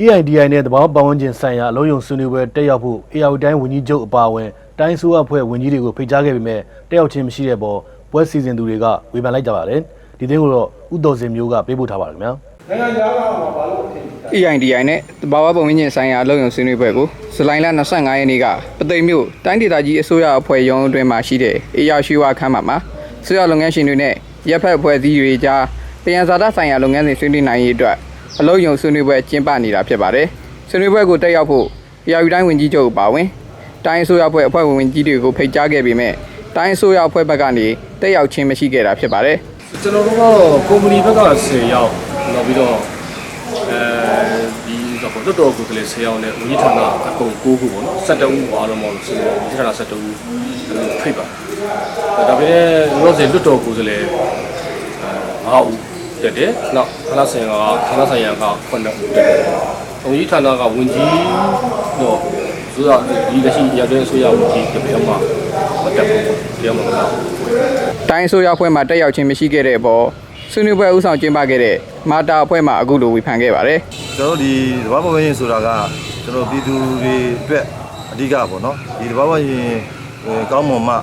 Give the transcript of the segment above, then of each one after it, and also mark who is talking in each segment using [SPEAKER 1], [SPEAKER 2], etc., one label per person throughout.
[SPEAKER 1] EIDI နဲ့တဘာပတ်ဝန်းကျင်ဆိုင်ရာအလုံးယုံဆွေးနွေးပွဲတက်ရောက်ဖို့ AR တိုင်းဝန်ကြီးချုပ်အပါအဝင်တိုင်းဆိုးအဖွဲ့ဝန်ကြီးတွေကိုဖိတ်ကြားခဲ့ပေမဲ့တက်ရောက်ခြင်းမရှိတဲ့ပေါ်ပွဲစီစဉ်သူတွေကဝေဖန်လိုက်ကြပါတယ်ဒီသတင်းကိုတော့ဥတော်စင်မျိုးကပေးပို့ထားပါတယ်ခင်ဗျာ
[SPEAKER 2] နိုင်ငံခြားကမှာဘာလို့အထင်ကြီး
[SPEAKER 3] EIDI နဲ့တဘာဝပုံဝင်းကျင်ဆိုင်ရာအလုပ်ရုံဆွေးနွေးပွဲကိုဇူလိုင်လ25ရက်နေ့ကပသိမ်မြို့တိုင်းဒေသကြီးအစိုးရအဖွဲ့ရုံးအတွင်းမှာရှိတဲ့အေရရှိဝါခမ်းမမှာဆွေရလုပ်ငန်းရှင်တွေနဲ့ရပ်ဖက်အဖွဲ့အစည်းတွေကြားတရားစာတဆိုင်ရာလုပ်ငန်းစဉ်ဆွေးနွေးနိုင်ရေးအတွက် အလုပ်ရုံဆွေးနွေးပွဲကျင်းပနေတာဖြစ်ပါတယ်ဆွေးနွေးပွဲကိုတက်ရောက်ဖို့ AR တိုင်းဝန်ကြီးချုပ်အပါအဝင်တိုင်းအစိုးရအဖွဲ့အဖွဲ့ဝင်ဝင်ကြီးတွေကိုဖိတ်ကြားခဲ့ပေမဲ့တိုင်းအစိုးရအဖွဲ့ဘက်ကနေတက်ရောက်ခြင်းမရှိခဲ့တာဖြစ်ပါတယ်
[SPEAKER 4] ကျွန်တော်တို့ကတော့ကုမ္ပဏီဘက်က10ယောက်နောက်ပြီးတော့အဲဒီတော့လွတ်တော်ကိုယ်ကလေး10ယောက်နဲ့ဝန်ကြီးဌာနအကုန်9ခုပေါ့နော်12ဦးပါတော့မဟုတ်လို့ဆိုတော့ဝန်ကြီးဌာန12ဦးဖိတ်ပါဒါပေမဲ့ရောစေလွတ်တော်ကိုယ်ကလေးအဲ9ဦး တက်တယ်နောက်ဌာနဆိုင်ရာကဌာနဆိုင်ရာက9ဦးတက်တယ်ဝန်ကြီးဌာနကဝန်ကြီးတော့ဆိုတော့ဒီလက်ရှိရတဲ့ဆိုရဝန်ကြီးတပည့်မှာမတက်ဘူးတရားမလား
[SPEAKER 3] တိုင်းအစိုးရအဖွဲ့မှတက်ရောက်ခြင်းမရှိခဲ့တဲ့အပေါ်ဆွေးနွေးပွဲဥဆောင်ကျင်းပခဲ့တဲ့မာတာအဖွဲ့မှအခုလိုဝေဖန်ခဲ့ပါတယ်
[SPEAKER 5] ကျွန်တော်တို့ဒီတဘာပတ်ဝန်းကျင်ဆိုတာကကျွန်တော်ပြည်သူတွေအတွက်အဓိကပေါ့နော်ဒီတဘာပတ်ဝန်းကျင်ဟိုကောင်းမွန်မှ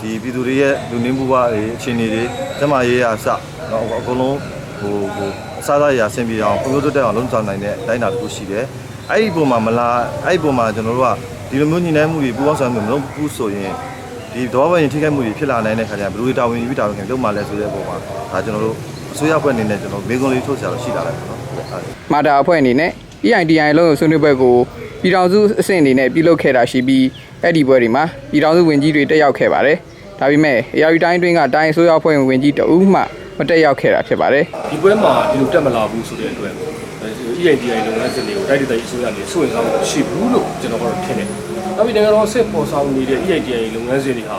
[SPEAKER 5] ဒီပြည်သူတွေရဲ့လူနေမှုဘဝတွေအခြေအနေတွေကျန်းမာရေးအစ တော့အကုန်လုံးဟိုဟိုအစားအစာရအဆင်ပြေအောင်ပုံစံတက်အောင်လုံးဆောင်နိုင်တဲ့အတိုင်းအတာတစ်ခုရှိတယ်အဲ့ဒီပုံမှာမလားအဲ့ဒီပုံမှာကျွန်တော်တို့ကဒီလိုမျိုးညီနိုင်မှုတွေပူးပေါင်းဆောင်မှုမလုပ်ဘူးဆိုရင်ဒီတဘာပတ်ဝန်းကျင်ထိခိုက်မှုတွေဖြစ်လာနိုင်တဲ့ခါကျရင်ဘယ်လိုတာဝန်ယူပြီးတာဝန်ခံလုပ်မှလဲဆိုတဲ့ပုံမှာဒါကျွန်တော်တို့အစိုးရအဖွဲ့အနေနဲ့ကျွန်တော်မေကွန်လေးထုတ်ချာလို့ရှိလာတယ်ပေါ့နော်ဟုတ်ကဲ့
[SPEAKER 3] မာတာအဖွဲ့အနေနဲ့ EIDI လုံးဆွေးနွေးပွဲကိုပြည်ထောင်စုအဆင့်အနေနဲ့ပြုလုပ်ခဲ့တာရှိပြီးအဲ့ဒီပွဲတွေမှာပြည်ထောင်စုဝင်ကြီးတွေတက်ရောက်ခဲ့ပါတယ်ဒါပေမဲ့အရာယူတိုင်းအတွင်းကတိုင်းအစိုးရအဖွဲ့ဝင်ဝင်ကြီးတဦးမှ မတက်ရောက်ခဲ့တာဖြစ်ပါတယ်
[SPEAKER 4] ဒီပွဲမှာဒီလိုတက်မလာဘူးဆိုတဲ့အတွက် EIDI လုပ်ငန်းစဉ်တွေကိုတိုက်တိုက်အစိုးရနေစွန့်စားမှုရှိဘူးလို့ကျွန်တော်ကတော့ထင်တယ်။နောက်ပြီးနိုင်ငံတော်အဆင့်ပေါ်ဆောင်နေတဲ့ EIDI လုပ်ငန်းစဉ်တွေဟာ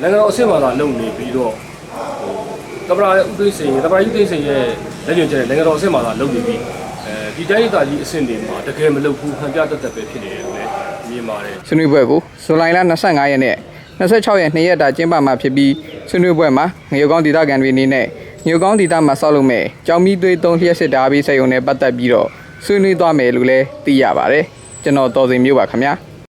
[SPEAKER 4] နိုင်ငံတော်အဆင့်မှာသာလုပ်နေပြီးတော့ဟိုတပရာဥသိမ်းစိန်တပရာဥသိမ်းစိန်ရဲ့လက်ညွှန်ချက်နဲ့နိုင်ငံတော်အဆင့်မှာသာလုပ်နေပြီးအဲဒီတိုင်းဒေသကြီးအဆင့်တွေမှာတကယ်မလုပ်ဘူးဟန်ပြတတ်တတ်ပဲဖြစ်နေတယ်လို့လည်းမြင်ပါတယ်
[SPEAKER 3] ဆွေးနွေးပွဲကိုဇူလိုင်လ25ရက်နဲ့ 26ရက်2ရက်တာကျင်းပမှာဖြစ်ပြီးဆွေးနွေးပွဲမှာငရုတ်ကောင်းဒေသခံတွေအနေနဲ့ငရုတ်ကောင်းဒေသမှာဆောက်လုပ်မဲ့ကြောင်မီသွေးသုံးလျှက်စစ်တာပြီးစိတ်ုံနဲ့ပတ်သက်ပြီးတော့ဆွေးနွေးသွားမယ်လို့လည်းသိရပါတယ်ကျွန်တော်တော်စင်မျိုးပါခင်ဗျာ